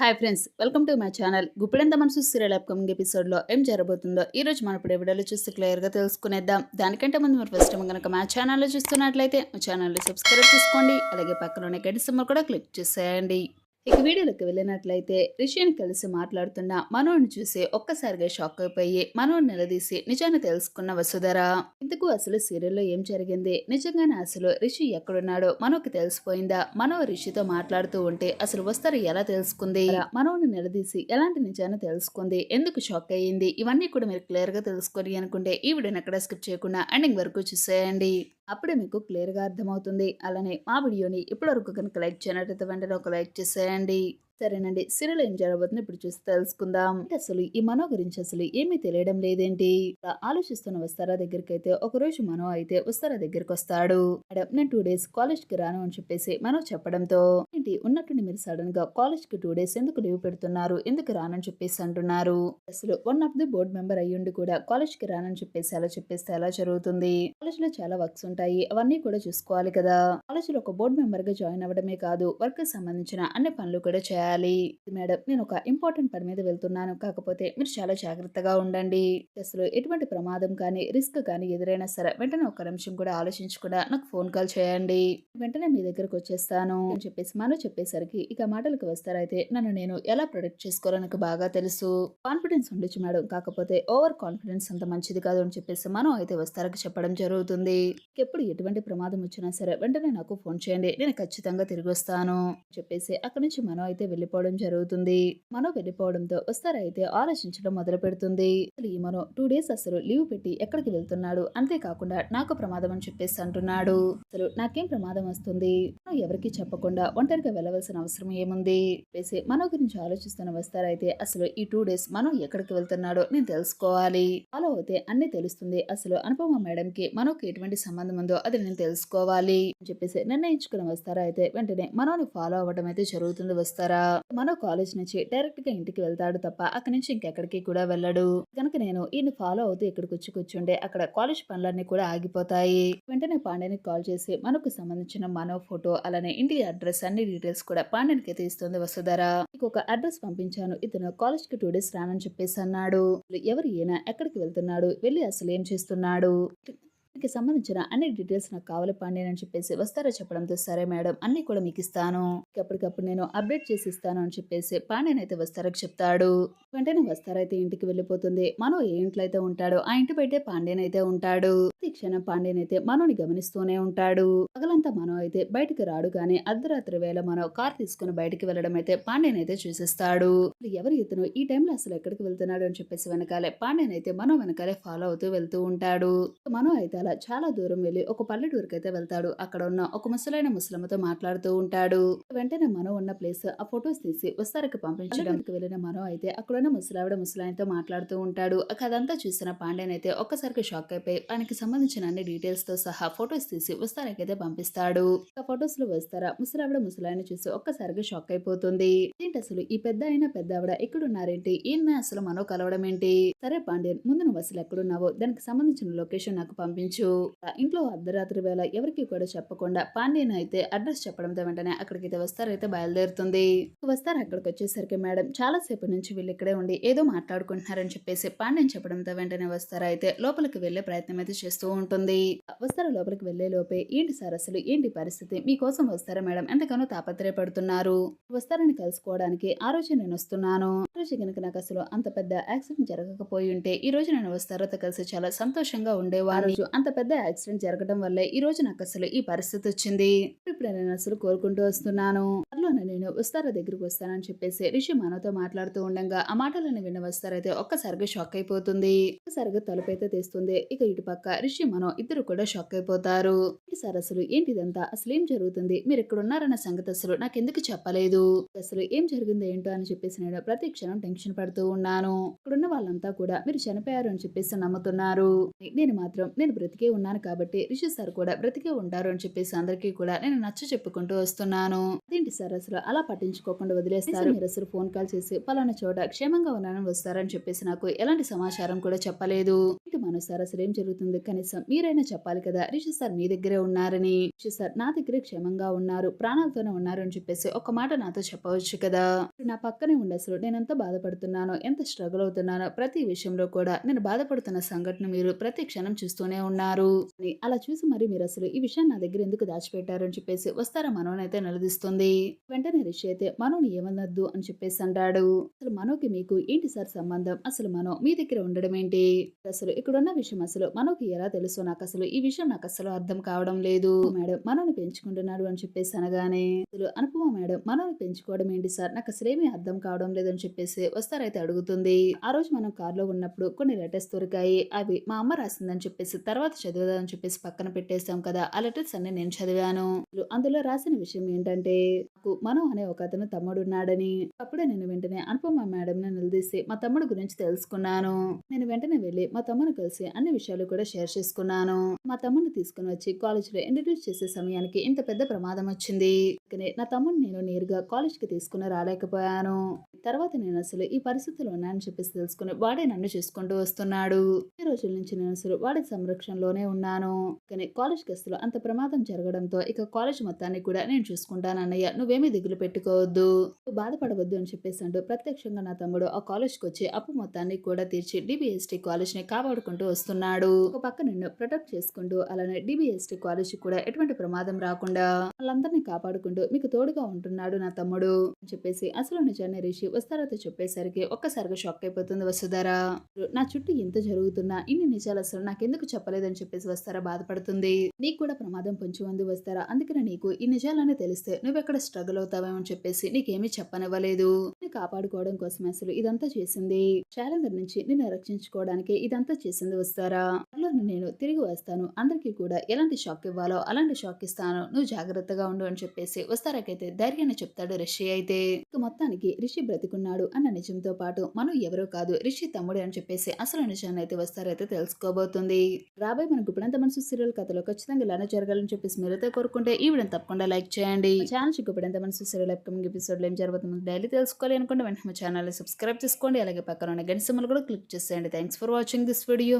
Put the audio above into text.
Hi friends welcome to my channel Guppedantha Manasu serial upcoming ఎపిసోడ్లో ఏం జరగబోతుందో ఈ రోజు మన ఇప్పుడు వీడియోలో చూసి క్లియర్గా తెలుసుకునేద్దాం. దానికంటే ముందు మీరు ఫస్ట్ టైం కనుక మా ఛానల్లో చూస్తున్నట్లయితే మా ఛానల్ని సబ్స్క్రైబ్ చేసుకోండి. అలాగే పక్కన గడి సింబల్ కూడా క్లిక్ చేసేయండి. ఇక వీడియోలోకి వెళ్ళినట్లయితే రిషిని కలిసి మాట్లాడుతున్న మనోని చూసి ఒక్కసారిగా షాక్ అయిపోయి మనోని నిలదీసి నిజాన్ని తెలుసుకున్న వసుధర ఇందుకు అసలు సీరియల్లో ఏం జరిగింది? నిజంగానే అసలు రిషి ఎక్కడున్నాడో మనోకి తెలిసిపోయిందా? మనో రిషితో మాట్లాడుతూ ఉంటే అసలు వస్తారు ఎలా తెలుసుకుంది? మనోని నిలదీసి ఎలాంటి నిజాన్ని తెలుసుకుంది? ఎందుకు షాక్ అయ్యింది? ఇవన్నీ కూడా మీరు క్లియర్గా తెలుసుకొని అనుకుంటే ఈ వీడియోని ఎక్కడ స్కిప్ చేయకుండా ఎండింగ్ వరకు చూసేయండి. అప్పుడే మీకు క్లియర్గా అర్థమవుతుంది. అలానే మా వీడియోని ఇప్పటివరకు కనుక లైక్ చేయనట్లయితే వెంటనే ఒక లైక్ చేసేయండి. సరేనండి. సీరియల్ ఏం జరగబోతుంది ఇప్పుడు చూసి తెలుసుకుందాం. అసలు ఈ మనో గురించి అసలు ఏమీ తెలియడం లేదేంటి? ఆలోచిస్తున్న వస్తారా దగ్గరికి అయితే ఒక రోజు మనో అయితే వస్తారా దగ్గరికి వస్తాడు మేడం నేను టూ డేస్ కాలేజ్కి రాను అని చెప్పేసి మనో చెప్పడంతో ఏంటి ఉన్నట్టుండి మీరు సడన్గా కాలేజ్కి టూ డేస్ ఎందుకు లీవ్ పెడుతున్నారు? ఎందుకు రానని చెప్పేసి అంటున్నారు. అసలు one of the board member అయ్యుండి కూడా కాలేజ్కి రానని చెప్పేసి అలా చెప్పేస్తే ఎలా జరుగుతుంది? కాలేజ్లో చాలా వర్క్స్ ఉంటాయి. అవన్నీ కూడా చూసుకోవాలి కదా? కాలేజ్లో ఒక బోర్డు మెంబర్గా జాయిన్ అవ్వడమే కాదు వర్క్కి సంబంధించిన అన్ని పనులు కూడా చేయాలి. మేడం. నేను ఒక ఇంపార్టెంట్ పని మీద వెళ్తున్నాను. కాకపోతే మీరు చాలా జాగ్రత్తగా ఉండండి. అసలు ఎటువంటి ప్రమాదం కానీ రిస్క్ కానీ ఎదురైనా సరే వెంటనే ఒక నిమిషం కూడా ఆలోచించకుండా నాకు ఫోన్ కాల్ చేయండి. వెంటనే మీ దగ్గరకు వచ్చేస్తాను అని చెప్పేసి మనం చెప్పేసరికి ఇక మాటలకు వస్తారైతే నన్ను నేను ఎలా ప్రొటెక్ట్ చేసుకోవాలో నాకు బాగా తెలుసు. కాన్ఫిడెన్స్ ఉండొచ్చు మేడం. కాకపోతే ఓవర్ కాన్ఫిడెన్స్ అంత మంచిది కాదు అని చెప్పేసి మనం అయితే వస్తారకి చెప్పడం జరుగుతుంది. ఎప్పుడు ఎటువంటి ప్రమాదం వచ్చినా సరే వెంటనే నాకు ఫోన్ చేయండి. నేను ఖచ్చితంగా తిరిగి వస్తాను చెప్పేసి అక్కడి నుంచి మనం అయితే వెళ్ళిపోవడం జరుగుతుంది. మనం వెళ్ళిపోవడంతో వస్తారైతే ఆలోచించడం మొదలు పెడుతుంది. అసలు ఈ మనం టూ డేస్ అసలు లీవ్ పెట్టి ఎక్కడికి వెళ్తున్నాడు? అంతేకాకుండా నాకు ప్రమాదం అని చెప్పేసి అంటున్నాడు. అసలు నాకేం ప్రమాదం వస్తుంది? మనం ఎవరికి చెప్పకుండా ఒంటరిగా వెళ్ళవలసిన అవసరం ఏముంది? వేసి మన గురించి ఆలోచిస్తున్న వస్తారైతే అసలు ఈ టూ డేస్ మనం ఎక్కడికి వెళ్తున్నాడో నేను తెలుసుకోవాలి. ఫాలో అయితే అన్ని తెలుస్తుంది. అసలు అనుపమ మేడం కి మనోకి ఎటువంటి సంబంధం ఉందో అది నేను తెలుసుకోవాలి. అని చెప్పేసి నిర్ణయించుకుని వస్తారా అయితే వెంటనే మనోని ఫాలో అవ్వడం అయితే జరుగుతుంది వస్తారా? మన కాలేజ్ నుంచి డైరెక్ట్గా ఇంటికి వెళ్తాడు తప్ప అక్కడి నుంచి ఇంకెక్కడికి కూడా వెళ్ళడు. కనుక నేను ఈయన ఫాలో అవుతూ ఇక్కడికి వచ్చి కూర్చుండే అక్కడ కాలేజ్ పనులన్నీ కూడా ఆగిపోతాయి. వెంటనే పాండ్యానికి కాల్ చేసి మనకు సంబంధించిన మనో ఫోటో అలానే ఇంటి అడ్రస్ అన్ని డీటెయిల్స్ కూడా పాండ్యానికి అయితే ఇస్తుంది వసుధర. నీకు ఒక అడ్రస్ పంపించాను. ఇతను కాలేజ్కి టూ డేస్ రానని చెప్పేసి అన్నాడు. ఎవరు ఈయన? ఎక్కడికి వెళ్తున్నాడు? వెళ్ళి అసలు ఏం చేస్తున్నాడు? మీకు సంబంధించిన అన్ని డీటెయిల్స్ నాకు కావాలి పాండే అని చెప్పేసి వస్తారో చెప్పడంతో సరే మేడం అన్ని కూడా మీకు ఇస్తాను. ఎప్పటికప్పుడు నేను అప్డేట్ చేసి ఇస్తాను అని చెప్పేసి పాండ్యన్ అయితే వస్తారో చెప్తాడు. వెంటనే వస్తారైతే ఇంటికి వెళ్ళిపోతుంది. మనో ఏ ఇంట్లో అయితే ఉంటాడో ఆ ఇంటి బయటే పాండ్యన్ అయితే ఉంటాడు. ప్రతి క్షణం పాండ్యన్ అయితే మనోని గమనిస్తూనే ఉంటాడు. పగలంతా మనో అయితే బయటికి రాడు కానీ అర్ధరాత్రి వేళ మనో కార్ తీసుకుని బయటికి వెళ్ళడం అయితే పాండ్యన్ అయితే చూసేస్తాడు. ఎవరు ఇతను? ఈ టైంలో అసలు ఎక్కడికి వెళ్తున్నాడు అని చెప్పేసి వెనకాలే పాండ్యన్ అయితే మనో వెనకాలే ఫాలో అవుతూ వెళ్తూ ఉంటాడు. మనో అయితే అలా చాలా దూరం వెళ్ళి ఒక పల్లెటూరుకి అయితే వెళ్తాడు. అక్కడ ఉన్న ఒక ముసలైన ముసలమ్మతో మాట్లాడుతూ ఉంటాడు. వెంటనే మనో ఉన్న ప్లేస్ ఆ ఫొటోస్ తీసి వస్తారకి పంపించడానికి వెళ్ళిన మనో అయితే అక్కడ ఉన్న ముసలావిడ ముసలాయనతో మాట్లాడుతూ ఉంటాడు. అదంతా చూసిన పాండ్యన్ అయితే ఒక్కసారికి షాక్ అయిపోయి ఆయనకి సంబంధించిన అన్ని డీటెయిల్స్తో సహా ఫొటోస్ తీసి వస్తారకి అయితే పంపిస్తాడు. ఆ ఫొటోస్లో వస్తారా ముసలావిడ ముసలాయన చూసి ఒక్కసారిగా షాక్ అయిపోతుంది. ఏంటి అసలు ఈ పెద్ద అయిన పెద్ద ఆవిడ ఎక్కడున్నారేంటి? ఈయన అసలు మనో కలవడం ఏంటి సరే పాండ్యన్ ముందు నువ్వు అసలు ఎక్కడున్నావో దానికి సంబంధించిన లొకేషన్ నాకు పంపించు. ఇంట్లో అర్ధరాత్రి వేళ ఎవరికి కూడా చెప్పకుండా పాండ్యన్ అయితే అడ్రస్ చెప్పడంతో వెంటనే అక్కడికి వస్తారైతే బయలుదేరుతుంది. వస్తారు అక్కడికి వచ్చేసరికి మేడం చాలా సేపు నుంచి వీళ్ళు ఇక్కడే ఉండి ఏదో మాట్లాడుకుంటున్నారని చెప్పేసి పాండ్యన్ చెప్పడంతో వెంటనే వస్తారైతే లోపలికి వెళ్ళే ప్రయత్నం అయితే చేస్తూ ఉంటుంది. వస్తారు లోపలికి వెళ్ళే లోపే ఏంటి సార్ అసలు? ఏంటి పరిస్థితి? మీకోసం వస్తారా మేడం? ఎంతగానో తాపత్రయపడుతున్నారు. వస్తారని కలుసుకోవడానికి ఆ రోజు నేను వస్తున్నాను. రోజు కనుక నాకు అసలు అంత పెద్ద యాక్సిడెంట్ జరగకపోయి ఉంటే ఈ రోజు నేను వస్తారోతో కలిసి చాలా సంతోషంగా ఉండేవారు. అంత పెద్ద యాక్సిడెంట్ జరగడం వల్లే ఈ రోజు నాకు అసలు ఈ పరిస్థితి వచ్చింది. ఇప్పుడు నేను అసలు కోరుకుంటూ వస్తున్నాను. త్వరలోనే నేను వస్తారా దగ్గరికి వస్తానని చెప్పేసి రిషి మనతో మాట్లాడుతూ ఉండగా ఆ మాటలను విన్న వస్తారైతే ఒక్కసారిగా షాక్ అయిపోతుంది. ఒక్కసారిగా తలుపైతే తీస్తుంది. ఇక ఇటు పక్క రిషి మనో ఇద్దరు కూడా షాక్ అయిపోతారు. సార్ అసలు? ఏంటిదంతా అసలు ఏం జరుగుతుంది? మీరు ఇక్కడ ఉన్నారన్న సంగతి అసలు నాకెందుకు చెప్పలేదు? అసలు ఏం జరిగింది ఏంటో అని చెప్పేసి నేను ప్రతి క్షణం క్షణం టెన్షన్ పడుతూ ఉన్నాను. ఇక్కడున్న వాళ్ళంతా కూడా మీరు చనిపోయారు అని చెప్పేసి నమ్ముతున్నారు. నేను మాత్రం నేను బ్రతికే ఉన్నాను కాబట్టి రిషి సార్ కూడా బ్రతికే ఉంటారు అని చెప్పేసి అందరికీ కూడా నేను నచ్చ చెప్పుకుంటూ వస్తున్నాను. అదేంటి సార్ అసలు అలా పట్టించుకోకుండా వదిలేస్తారు? మీరు అసలు ఫోన్ కాల్ చేసి పలానా చోట క్షేమంగా ఉన్నానని వస్తారని చెప్పేసి నాకు ఎలాంటి సమాచారం కూడా చెప్పలేదు. ఏంటి మనో సార్ అసలు ఏం జరుగుతుంది? కనీసం మీరైనా చెప్పాలి కదా రిషి సార్ మీ దగ్గరే ఉన్నారని. రిషి సార్ నా దగ్గరే క్షేమంగా ఉన్నారు ప్రాణాలతోనే ఉన్నారు అని చెప్పేసి ఒక మాట నాతో చెప్పవచ్చు కదా? నా పక్కనే ఉండి అసలు నేను ఎంత బాధపడుతున్నానో ఎంత స్ట్రగుల్ అవుతున్నానో ప్రతి విషయంలో కూడా నేను బాధపడుతున్న సంఘటన మీరు ప్రతి క్షణం చూస్తూనే ఉన్నారు. అని అలా చూసి మరి మీరు అసలు ఈ విషయం నా దగ్గర ఎందుకు దాచిపెట్టారు అని చెప్పేసి వస్తారా మనోని అయితే నిలదీస్తుంది. వెంటనే రిషి అయితే మనోని ఏమనొద్దు అని చెప్పేసి అంటాడు. అసలు మనోకి మీకు ఏంటి సార్ సంబంధం? అసలు మనో మీ దగ్గర ఉండడం ఏంటి? అసలు ఇక్కడున్న విషయం అసలు మనోకి ఎలా తెలుసు? నాకు అసలు ఈ విషయం నాకు అసలు అర్థం కావడం లేదు. మేడం మనోని పెంచుకుంటున్నాడు అని చెప్పేసి అనగానే అసలు అనుపమ మేడం మనోని పెంచుకోవడం ఏంటి సార్? నాకు అసలేమీ అర్థం కావడం లేదు అని చెప్పేసి వస్తారైతే అడుగుతుంది. ఆ రోజు మనం కార్లో ఉన్నప్పుడు కొన్ని లెటర్స్ దొరికాయి. అవి మా అమ్మ రాసిందని చెప్పేసి తర్వాత చదివేదని చెప్పేసి పక్కన పెట్టేశాం కదా ఆ లెటర్స్ అన్ని నేను చదివాను. అందులో రాసిన విషయం ఏంటంటే నాకు అనే ఒక అతను తమ్ముడు ఉన్నాడని అప్పుడే నేను వెంటనే అనుపమ మేడం ని నిలదీసి మా తమ్ముడు గురించి తెలుసుకున్నాను. నేను వెంటనే వెళ్ళి మా తమ్ముడు కలిసి అన్ని విషయాలు కూడా షేర్ చేసుకున్నాను. మా తమ్ముడిని తీసుకుని వచ్చి కాలేజ్లో ఇంట్రడ్యూస్ చేసే సమయానికి ఇంత పెద్ద ప్రమాదం వచ్చింది. నా తమ్ముడు నేను నేరుగా కాలేజ్కి తీసుకుని రాలేకపోయాను. తర్వాత నేను అసలు ఈ పరిస్థితిలో ఉన్నానని చెప్పేసి తెలుసుకుని వాడే నన్ను చేసుకుంటూ వస్తున్నాడు. ఈ రోజుల నుంచి నేను అసలు వాడి సంరక్షణలోనే ఉన్నాను. కానీ కాలేజ్కి అంత ప్రమాదం జరగడంతో ఇక కాలేజ్ మొత్తాన్ని కూడా నేను చూసుకుంటాను అన్నయ్య. నువ్వేమీ దిగులు పెట్టుకోవద్దు. బాధపడవద్దు అని చెప్పేసి అంటూ ప్రత్యక్షంగా నా తమ్ముడు ఆ కాలేజ్కి వచ్చి అప్పు మొత్తాన్ని కూడా తీర్చి డిబిఎస్టీ కాలేజ్ని కాపాడుకుంటూ వస్తున్నాడు. ఒక పక్క నిన్ను ప్రొటెక్ట్ చేసుకుంటూ అలానే డిబిఎస్టీ కాలేజ్ కూడా ఎటువంటి ప్రమాదం రాకుండా వాళ్ళందరినీ కాపాడుకుంటూ మీకు తోడుగా ఉంటున్నాడు నా తమ్ముడు అని చెప్పేసి అసలు నిజాన్ని రిషి వస్తారతో చెప్పేసరికి ఒక్కసారిగా షాక్ అయిపోతుంది. వసుధారా నా చుట్టూ ఎంత జరుగుతున్నా ఇన్ని నిజాలు అసలు నాకెందుకు చెప్పలేదని చెప్పేసి వస్తారా? బాధపడుతుంది. నీకు కూడా ప్రమాదం పొంచి ఉంది వస్తారా? అందుకనే నీకు ఈ నిజాలనే తెలిస్తే నువ్వెక్కడ స్ట్రగుల్ అవుతావేమో అని చెప్పేసి నీకేమీ చెప్పనివ్వలేదు. నిన్ను కాపాడుకోవడం కోసం అసలు ఇదంతా చేసింది. శాలందర్ నుంచి నిన్ను రక్షించుకోవడానికి ఇదంతా చేసింది వస్తారా? త్వరలో నేను తిరిగి వస్తాను. అందరికీ కూడా ఎలాంటి షాక్ ఇవ్వాలో అలాంటి షాక్ ఇస్తాను. నువ్వు జాగ్రత్తగా ఉండు అని చెప్పేసి వస్తారాకైతే ధైర్యాన్ని చెప్తాడు రిషి అయితే. మొత్తానికి రిషి బ్రతికున్నాడు అన్న నిజంతో పాటు మనం ఎవరో కాదు రిషి తమ్ముడు అని చెప్పేసి అసలు నిజాన్ని అయితే వస్తారైతే తెలుసుకోబోతుంది. రాబోయే మన గుప్పడంత మనసు సీరియల్ కథలో ఖచ్చితంగా ఇలానే జరగాలని చెప్పేసి మీరైతే కోరుకుంటే ఈ వీడియోని తప్పకుండా లైక్ చేయండి. ఛానల్ గుప్పడంత మనసు సీరియల్ అప్కమింగ్ ఎపిసోడ్లో ఏం జరుగుతుందో డైలీ తెలుసుకోవాలి అనుకుంటే వెంటనే మా ఛానల్ సబ్స్క్రైబ్ చేసుకోండి. అలాగే పక్కన ఉన్న గంట సింబల్ కూడా క్లిక్ చేసేయండి. Thanks for watching this video